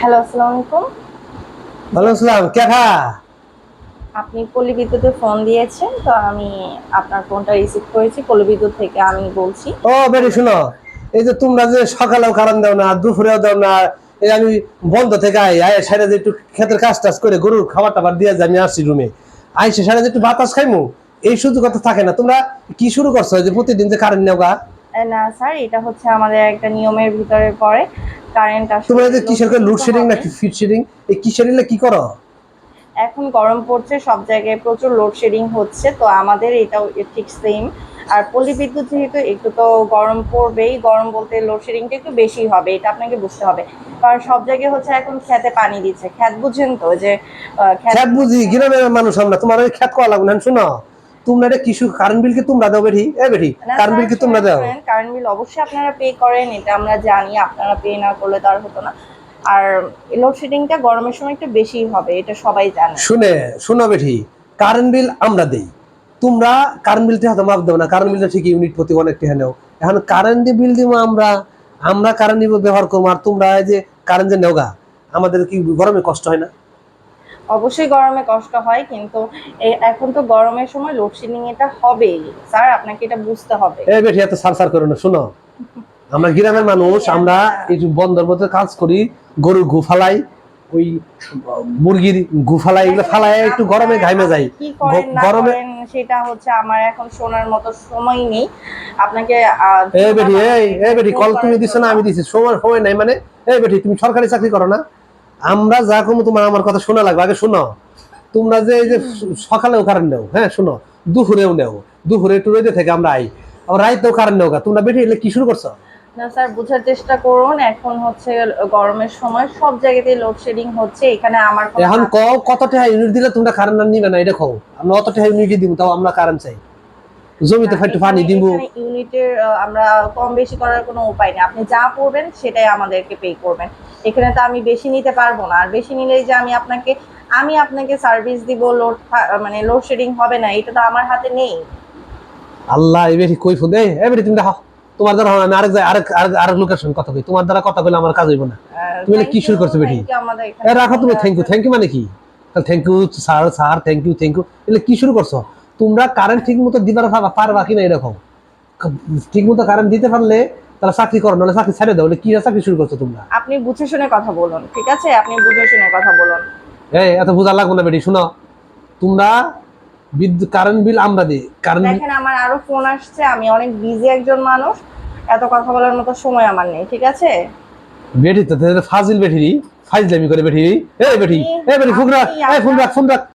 Hello আসসালামু আলাইকুম। ভালো আসলাম কেঠা আপনি পল্লী বিদ্যুতে ফোন দিয়েছেন তো আমি আপনার ফোনটা রিসিভ করেছি পল্লী বিদ্যুৎ থেকে আমি বলছি। ও বেরি শুনো এই যে তোমরা যে সকালেও কারণ দাও না দুপুরেও দাও না এই আমি বন্ধ থেকে আই আয় সাইডে যে একটু ক্ষেতের কাজ টাজ করে গরুর খাবার টাবার দিয়ে যাই আমি আসছি রুমে আইসে সাইডে যে একটু বাতাস খাইমু এই সুযোগ কথা থাকে না তোমরা কি শুরু করছ? যে প্রতিদিন যে কারেন্ট নেও গা না স্যার এটা হচ্ছে আমাদের একটা নিয়মের ভিতরে পড়ে। কারেন্ট তোমরা এই যে কিসের করে লোডশেডিং নাকি ফিট শেডিং এই কিসের এলে কি করো? এখন গরম পড়ছে সব জায়গায় প্রচুর লোডশেডিং হচ্ছে তো আমাদের এটাও ঠিক সেম আর পল্লী বিদ্যুৎ যেহেতু একটু তো গরম পড়বেই গরম বলতে লোডশেডিংটা একটু বেশি হবে এটা আপনাকে বুঝতে হবে। কারণ সব জায়গায় হচ্ছে এখন খেতে পানি দিচ্ছে। খ্যাত বুঝেন তো যে খ্যাত বুঝি গ্রামের মানুষ আমরা তোমার খ্যাত করা লাগবে না শুনো? তোমরা এটা কিছু কারেন্ট বিল কি তোমরা দাও বেঠি। এ বেঠি কারেন্ট বিল কি তোমরা দাও। কারেন্ট বিল অবশ্যই আপনারা পে করেন এটা আমরা জানি আপনারা পে না করলে তো আর হতো না। আর লোডশেডিংটা গরমের সময় একটু বেশি হবে এটা সবাই জানে। শুনে শুনো বেঠি কারেন্ট বিল আমরা দেই। তোমরা কারেন্ট বিলটা হয়তো মাপ দেবো না কারেন্ট বিলটা ঠিক ইউনিট প্রতি অনেক টাকা নেও। এখন কারেন্ট বিল দিব আমরা আমরা কারেন্ট ব্যবহার করব আর তোমরা এই যে কারেন্ট যে নেওগা আমাদের কি গরমে কষ্ট হয় না? অবশ্যই গরমে কষ্ট হয় কিন্তু এখন তো গরমের সময় লোডশেডিং এটা হবেই। স্যার আপনাকে এটা বুঝতে হবে। এই বেঠি এত সার সার করো না শুনো। আমরা গ্রামের মানুষ আমরা এই যে বন্দর মধ্যে কাজ করি গরুর গু ফালাই ওই মুরগির গু ফালাই এগুলো ফালাই একটু গরমে ঘাইমে যাই। গরমে সেটা হচ্ছে আমার এখন শোনার মতো সময় নেই। আপনাকে এই বেটি এই এই বেটি কল তুমি দিছো না আমি দিছি। সময় সময় নাই মানে এই বেটি তুমি সরকারি চাকরি করো না। আমরা যা করব তোমার আমার কথা শোনা লাগবে। আগে শোনো। তোমরা যে এই যে সকালেও কারেন্ট নেও হ্যাঁ শোনো। দুপুরেও নেও। দুপুরে একটু রোদে থেকে আমরা আই। আবার রাইতেও কারেন্ট নেও। তোমরা বেটি এলে কি শুরু করছ? না স্যার বোঝার চেষ্টা করুন। এখন হচ্ছে গরমের সময় সব জায়গাতেই লোডশেডিং হচ্ছে। এখানে আমার এখন কও কত টাকা ইউনিট দিলে তোমরা কারেন্ট আর নিবে না? এটা কও। আমরা অত টাকা ইউনিট দিব তাও আমরা কারেন্ট চাই। জমিতে ফাইটু পানি দিব ইউনিটের আমরা কম বেশি করার কোনো উপায় নেই। আপনি যা পড়বেন সেটাই আমাদেরকে পে করবেন। এখানে তো আমি বেশি নিতে পারব না। আর বেশি নিলেই যে আমি আপনাকে আমি আপনাকে সার্ভিস দিব লোড মানে লোডশেডিং হবে না এটা তো আমার হাতে নেই। আল্লাহ এই বেটি কই ফুদে এই বেটি তুমি দেখো তোমার দ্বারা আমি আরেক আরেক আরেক লোকের সঙ্গে কথা কই। তোমার দ্বারা কথা কইলে আমার কাজ হইব না। তুমি কি শুরু করছ বেটি? এ রাখো তুমি থ্যাংক ইউ থ্যাংক ইউ মানে কি? Thank you sir sir thank you thank you এগুলো কি শুরু করছ? তোমরা কারেন্ট ঠিক মতো দিবার পারবা- কি কিনা এরকম? ঠিক মতো কারেন্ট দিতে পারলে তাহলে চাকরি করো নাহলে চাকরি ছেড়ে দাও কি চাকরি শুরু করছ তোমরা? আপনি বুঝে শুনে কথা বলুন ঠিক আছে? আপনি বুঝে শুনে কথা বলুন। এই এত বোঝা লাগবে না বেটি শোনো। তোমরা বিদ্যুৎ কারেন্ট বিল আমরা দিই কারেন্ট দেখেন আমার আরও ফোন আসছে আমি অনেক বিজি একজন মানুষ। এত কথা বলার মতো সময় আমার নেই ঠিক আছে? বেটি তো ফাজিল বেটি ফাইজলামি করে বেটি এই বেটি এই বেটি ফোন রাখ এই ফোন রাখ ফোন রাখ।